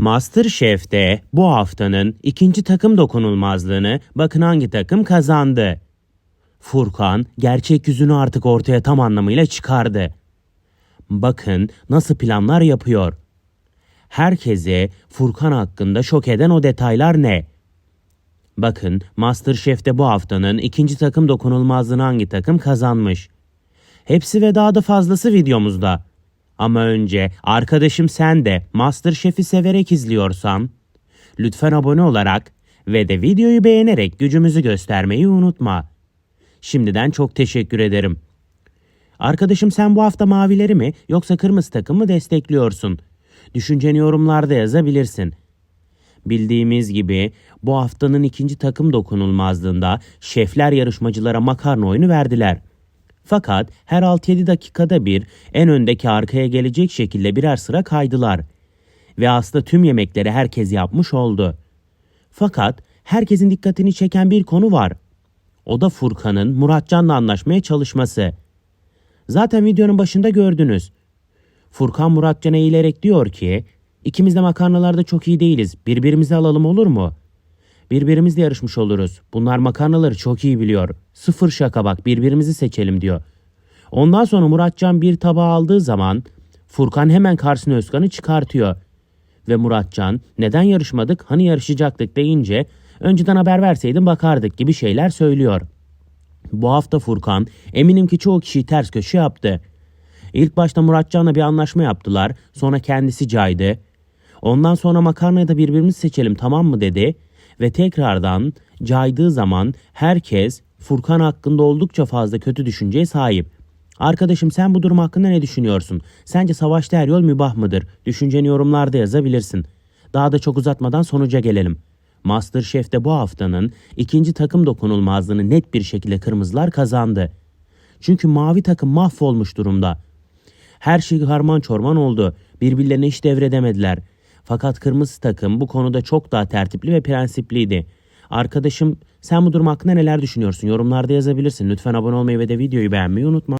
MasterChef'te bu haftanın ikinci takım dokunulmazlığını bakın hangi takım kazandı. Furkan gerçek yüzünü artık ortaya tam anlamıyla çıkardı. Bakın nasıl planlar yapıyor. Herkese Furkan hakkında şok eden o detaylar ne? Bakın MasterChef'te bu haftanın ikinci takım dokunulmazlığını hangi takım kazanmış? Hepsi ve daha da fazlası videomuzda. Ama önce arkadaşım sen de MasterChef'i severek izliyorsan lütfen abone olarak ve de videoyu beğenerek gücümüzü göstermeyi unutma. Şimdiden çok teşekkür ederim. Arkadaşım sen bu hafta mavileri mi yoksa kırmızı takımı destekliyorsun? Düşünceni yorumlarda yazabilirsin. Bildiğimiz gibi bu haftanın ikinci takım dokunulmazlığında şefler yarışmacılara makarna oyunu verdiler. Fakat her 6-7 dakikada bir en öndeki arkaya gelecek şekilde birer sıra kaydılar. Ve aslında tüm yemekleri herkes yapmış oldu. Fakat herkesin dikkatini çeken bir konu var. O da Furkan'ın Muratcan'la anlaşmaya çalışması. Zaten videonun başında gördünüz. Furkan Muratcan'a eğilerek diyor ki, ikimiz de makarnalarda çok iyi değiliz. Birbirimizi alalım olur mu? Birbirimizle yarışmış oluruz. Bunlar makarnaları çok iyi biliyor. Sıfır şaka bak birbirimizi seçelim diyor. Ondan sonra Muratcan bir tabağı aldığı zaman Furkan hemen karşısına Özkan'ı çıkartıyor. Ve Muratcan neden yarışmadık hani yarışacaktık deyince önceden haber verseydin bakardık gibi şeyler söylüyor. Bu hafta Furkan eminim ki çoğu kişiyi ters köşe yaptı. İlk başta Muratcan'la bir anlaşma yaptılar. Sonra kendisi caydı. Ondan sonra makarnayı da birbirimizi seçelim tamam mı dedi. Ve tekrardan caydığı zaman herkes Furkan hakkında oldukça fazla kötü düşünceye sahip. Arkadaşım sen bu durum hakkında ne düşünüyorsun? Sence savaşta her yol mübah mıdır? Düşünceni yorumlarda yazabilirsin. Daha da çok uzatmadan sonuca gelelim. Masterchef'te bu haftanın ikinci takım dokunulmazlığını net bir şekilde kırmızılar kazandı. Çünkü mavi takım mahvolmuş durumda. Her şey harman çorman oldu. Birbirlerine hiç devredemediler. Fakat kırmızı takım bu konuda çok daha tertipli ve prensipliydi. Arkadaşım sen bu durum hakkında neler düşünüyorsun? Yorumlarda yazabilirsin. Lütfen abone olmayı ve de videoyu beğenmeyi unutma.